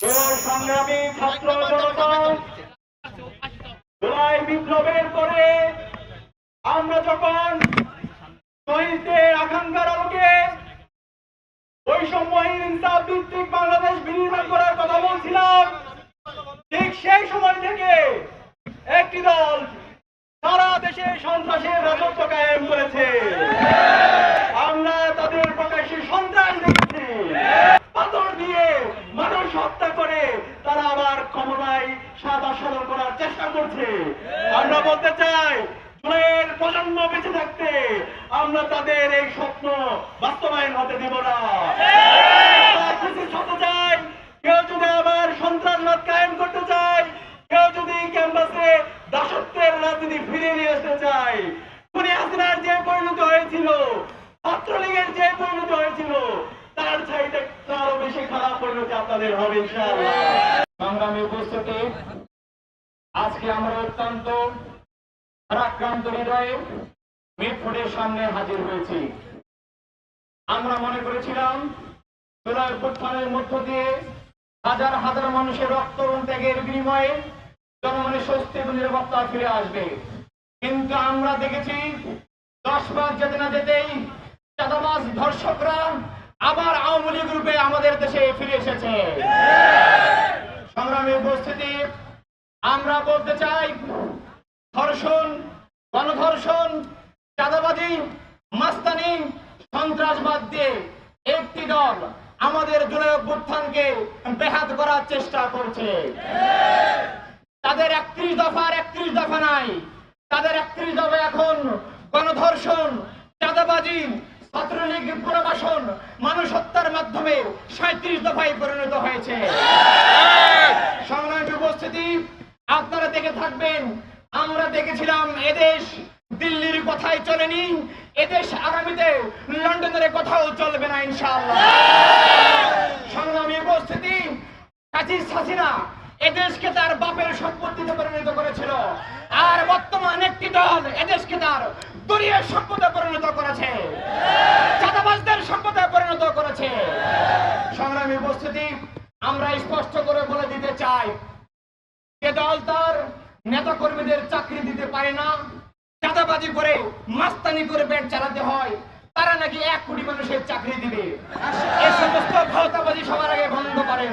সংগ্রামী ছাত্র জনতা বিপ্লবের পরে আমরা যখন শহীদদের আকাঙ্ক্ষার আলোকে বৈষম্যহীন ভিত্তিক বাংলাদেশ বিনির্মাণ করার কথা বলছিলাম, ঠিক সেই সময় থেকে একটি দল সারা দেশে সন্ত্রাসের রাজত্ব কায়েম করেছে আমরা তাদের প্রকাশ্যে সন্ত্রাস দেখেছি পাথর দিয়ে মানুষ হত্যা করে তারা আবার ক্ষমতায় সরল করার চেষ্টা করছে। আমরা বলতে চাই প্রজন্ম বেঁচে থাকতে আমরা তাদের এই স্বপ্ন বাস্তবায়ন হতে দেব না। কেউ যদি আবার সন্ত্রাসবাদ কায়েম করতে চায়, কেউ যদি ক্যাম্পাসে দাসত্বের রাজনীতি নিয়ে আসতে চায় যে পরিণতি হয়েছিল, ছাত্রলীগের যে পরিণতি হয়েছিল, তার চাইতে আরও বেশি খারাপ পরিণতি আপনাদের হবে সংগ্রামী আজকে আমরা অত্যন্ত পরাক্রান্ত হৃদয়ে মিটফুটের সামনে হাজির হয়েছি। আমরা মনে করেছিলাম, জুলাই উত্থানের মধ্য দিয়ে হাজার হাজার মানুষের রক্ত এবং ত্যাগের বিনিময়ে জনগণের স্বস্তি এবং নিরাপত্তা ফিরে আসবে। কিন্তু আমরা দেখেছি, দশ মাস যেতে না যেতেই চাঁদাবাজ ধর্ষকরা আবার আওয়ামী লীগ রূপে আমাদের দেশে ফিরে এসেছে সংগ্রামী উপস্থিতি আমরা বলতে চাই ধর্ষণ গণধর্ষণ চাঁদাবাজি মাস্তানি সন্ত্রাসবাদ দিয়ে একটি দল আমাদের জুলাই অভ্যুত্থানকে ব্যাহাত করার চেষ্টা করছে। তাদের একত্রিশ দফার একত্রিশ দফা নাই। তাদের একত্রিশ দফা এখন গণধর্ষণ চাঁদাবাজি ছাত্রলীগ পুনর্বাসন মানুষ হত্যার মাধ্যমে সাঁত্রিশ দফায় পরিণত হয়েছে। সংগ্রামী উপস্থিতি আপনারা দেখে থাকবেন, আমরা দেখেছিলাম এদেশ দিল্লির কথাই চলেনি, এদেশ আগামীতে লন্ডনের কথাও চলবে না ইনশাআল্লাহ। সংগ্রামী উপস্থিতি কাজী হাসিনা এদেশকে তার বাপের সম্পত্তিতে পরিণত করেছিল, আর বর্তমান একটি দল এদেশকে তার দলীয় সম্পদে পরিণত করেছে, চাঁদাবাজদের সম্পদে পরিণত করেছে। সংগ্রামী উপস্থিতি, আমরা স্পষ্ট করে বলে দিতে চাই দল তার নেতা কর্মীদের চাকরি দিতে পারে না। চাঁদাবাজি করে, মাস্তানি করে পেট চালাতে হয়। তারা নাকি এক কোটি মানুষের চাকরি দিবে। এই সমস্ত ভাওতাবাজি সবার আগে বন্ধ করেন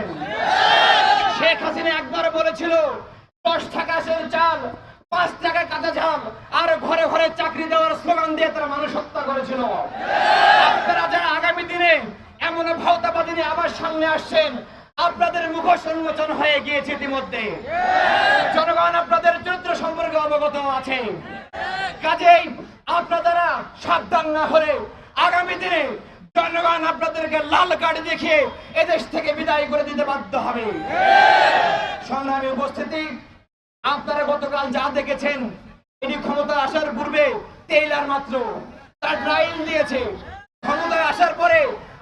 শেখ হাসিনা একবার বলেছিল, দশ টাকা চাল, পাঁচ টাকা কাঁচা ঝাল, আর ঘরে ঘরে চাকরি দেওয়ার স্লোগান দিয়ে তারা মানুষ হত্যা করেছিল। আপনারা যারা আগামী দিনে এমন ভাওতাবাদী আবার সামনে আসছেন মুখোশ উন্মোচন হয়ে গিয়েছে ইতিমধ্যে। জনগণ আপনাদের চরিত্র সম্পর্কে অবগত আছে। কাজেই আপনারা সাবধান না হলে আগামী দিনে জনগণ আপনাদেরকে লাল কার্ড দেখিয়ে এদেশ থেকে বিদায় করে দিতে বাধ্য হবে। সংগ্রামী উপস্থিতি, আপনারা গতকাল যা দেখেছেন তিনি ক্ষমতায় আসার পূর্বে টেইলার মাত্র। তার ট্রায়াল দিয়েছে। আসার পরে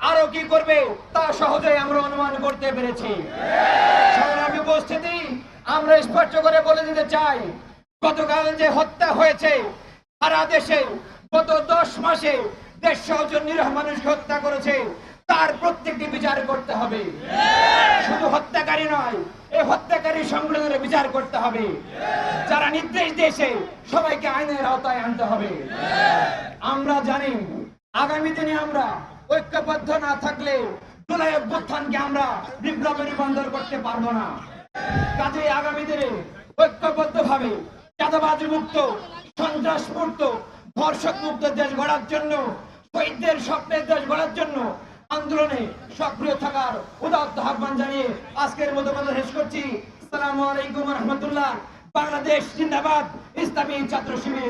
আরও কি করবে? তা সহজেই আমরা অনুমান করতে পেরেছি। উপস্থিতি আমরা স্পষ্ট করে বলে দিতে চাই, গতকাল যে হত্যা হয়েছে, সারা দেশে গত দশ মাসে দেড়শো জন নিরহ মানুষকে হত্যা করেছে, তার প্রত্যেকটি বিচার করতে হবে। শুধু হত্যাকারী নয়, এই হত্যাকারী সংগঠনের বিচার করতে হবে। যারা নির্দেশ দিয়েছে, সবাইকে আইনের আওতায় আনতে হবে। আমরা জানি আগামী দিনে আমরা ঐক্যবদ্ধ না থাকলে জুলাই অভ্যুত্থানকে আমরা বিপ্লবে রূপান্তর করতে পারব না। কাজে আগামী দিনে ঐক্যবদ্ধ ভাবে চাঁদাবাজ মুক্ত সন্ত্রাস মুক্ত ধর্ষক মুক্ত দেশ গড়ার জন্য, শহীদদের স্বপ্নের দেশ গড়ার জন্য আন্দোলনে সক্রিয় থাকার উদাত্ত আহ্বান জানিয়ে আজকের মতো কথা শেষ করছি। আসসালামু আলাইকুম রহমতুল্লাহ। বাংলাদেশ জিন্দাবাদ। ইসলামী ছাত্র শিবির।